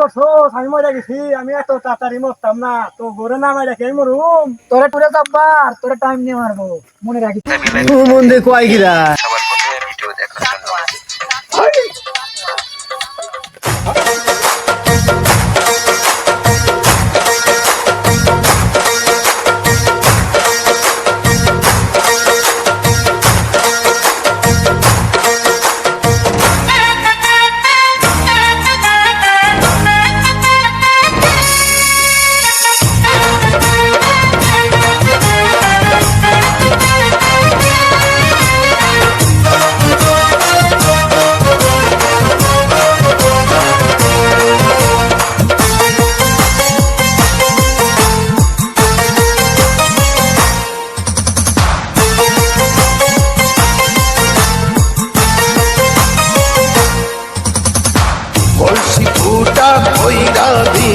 করছ আমি মরে গেছি, আমি এত তাড়াতাড়ি মরতাম না, তো ঘরে নামাই রেখে মরুম? তোরে টুরে যাবার, তোরে টাইম নিয়ে মারবো, মনে রাখিস? দিয়ে কয় গিরা হইরা দি